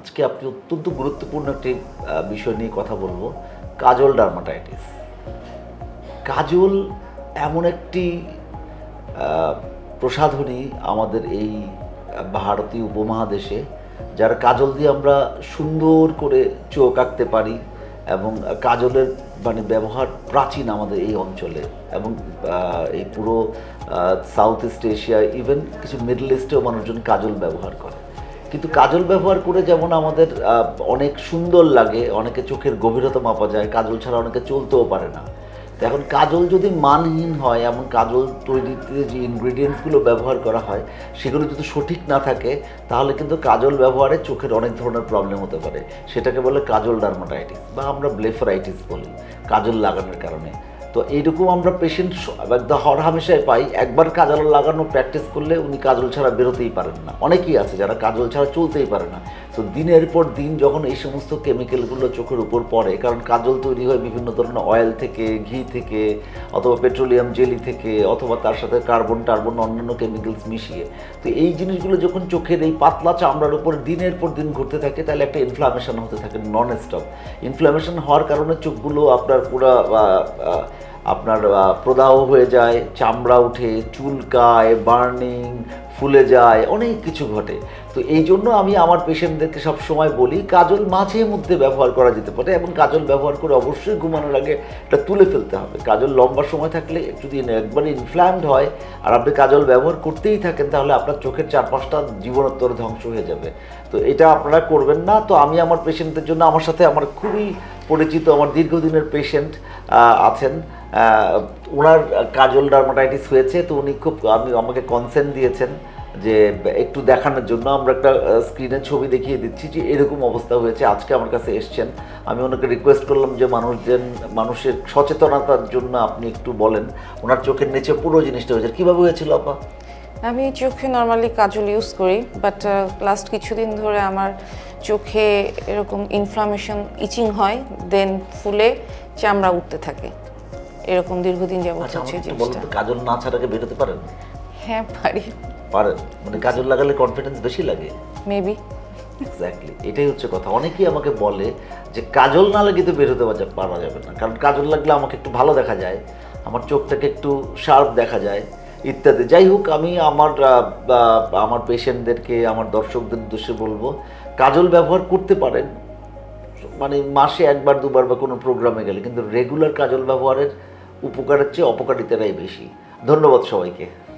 আজকে আপনি অত্যন্ত গুরুত্বপূর্ণ একটি বিষয় নিয়ে কথা বলব, কাজল ডার্মাটাইটিস। কাজল এমন একটি প্রসাধনী আমাদের এই ভারতীয় উপমহাদেশে, যার কাজল দিয়ে আমরা সুন্দর করে চোখ আঁকতে পারি এবং কাজলের মানে ব্যবহার প্রাচীন আমাদের এই অঞ্চলে এবং এই পুরো সাউথ ইস্ট এশিয়া ইভেন কিছু মিডল ইস্টেও মানুষজন কাজল ব্যবহার করে। কিন্তু কাজল ব্যবহার করে যেমন আমাদের অনেক সুন্দর লাগে, অনেকে চোখের গভীরতা মাপা যায়, কাজল ছাড়া অনেকে চলতেও পারে না। এখন কাজল যদি মানহীন হয়, এমন কাজল তৈরিতে যে ইনগ্রিডিয়েন্টসগুলো ব্যবহার করা হয়, সেগুলো যদি সঠিক না থাকে, তাহলে কিন্তু কাজল ব্যবহারে চোখের অনেক ধরনের প্রবলেম হতে পারে। সেটাকে বলে কাজল ডার্মাটাইটিস বা আমরা ব্লেফারাইটিস বলি, কাজল লাগানোর কারণে। তো এইরকম আমরা পেশেন্ট একদম হর হামেশায় পাই, একবার কাজল লাগানো প্র্যাকটিস করলে উনি কাজল ছাড়া বেরোতেই পারেন না। অনেকেই আছে যারা কাজল ছাড়া চলতেই পারে না। তো দিনের পর দিন যখন এই সমস্ত কেমিক্যালগুলো চোখের উপর পড়ে, কারণ কাজল তৈরি হয় বিভিন্ন ধরনের অয়েল থেকে, ঘি থেকে, অথবা পেট্রোলিয়াম জেলি থেকে, অথবা তার সাথে কার্বন টার্বন অন্যান্য কেমিক্যালস মিশিয়ে, তো এই জিনিসগুলো যখন চোখের এই পাতলা চামড়ার উপর দিনের পর দিন ঘুরতে থাকে, তাহলে একটা ইনফ্লামেশন হতে থাকে নন স্টপ ইনফ্লামেশন হওয়ার কারণে চোখগুলো আপনার পুরো আপনার প্রদাহ হয়ে যায়, চামড়া উঠে চুলকায় বার্নিং, ফুলে যায়, অনেক কিছু ঘটে। তো এই জন্য আমি আমার পেশেন্টদেরকে সব সময় বলি, কাজল মাঝে মধ্যে ব্যবহার করা যেতে পারে, এবং কাজল ব্যবহার করে অবশ্যই ঘুমানোর আগে এটা তুলে ফেলতে হবে। কাজল লম্বা সময় থাকলে যদি একবারে ইনফ্ল্যামড হয়, আর আপনি কাজল ব্যবহার করতেই থাকেন, তাহলে আপনার চোখের চারপাশটা জীবনোত্তর ধ্বংস হয়ে যাবে। তো এটা আপনারা করবেন না। তো আমি আমার পেশেন্টদের জন্য, আমার সাথে আমার খুবই পরিচিত, আমার দীর্ঘদিনের পেশেন্ট আছেন। ওনার কাজল ডার্মাটাইটিস হয়েছে, তো উনি খুব আমি আমাকে কনসেন্ট দিয়েছেন যে একটু দেখানোর জন্য। আমরা একটা স্ক্রিনে ছবি দেখিয়ে দিচ্ছি যে এরকম অবস্থা হয়েছে, আজকে আমার কাছে এসছেন। আমি ওনাকে রিকোয়েস্ট করলাম যে মানুষজন, মানুষের সচেতনতার জন্য আপনি একটু বলেন। ওনার চোখের নিচে পুরো জিনিসটা হয়েছে। কীভাবে হয়েছিল আপা? আমি চোখে নর্মালি কাজল ইউজ করি বাট লাস্ট কিছুদিন ধরে আমার চোখে এরকম ইনফ্লামেশন ইচিং হয় দেন ফুলে চামড়া উঠতে থাকে। এরকম দীর্ঘদিন যাবত আচ্ছা হচ্ছে জিনিসটা। কাজল না ছাড়াকে বেরোতে পারেন? হ্যাঁ পারি। পারেন? মানে কাজল লাগালে কনফিডেন্স বেশি লাগে? মেবি এক্স্যাক্টলি এটাই হচ্ছে কথা। অনেকেই আমাকে বলে যে কাজল না লাগিয়ে তো বেরোতে পারা যাবে না। কারণ কাজল লাগলে আমাকে একটু ভালো দেখা যায় আমার চোখটাকে একটু শার্প দেখা যায় ইত্যাদি। যাই হোক আমি আমার আমার পেশেন্টদেরকে আমার দর্শকদের উদ্দেশ্যে বলব কাজল ব্যবহার করতে পারেন। মানে মাসে একবার দুবার বা কোনো প্রোগ্রামে গেলে। কিন্তু রেগুলার কাজল ব্যবহারের উপকারের চেয়ে অপকারিতারাই বেশি। ধন্যবাদ সবাইকে।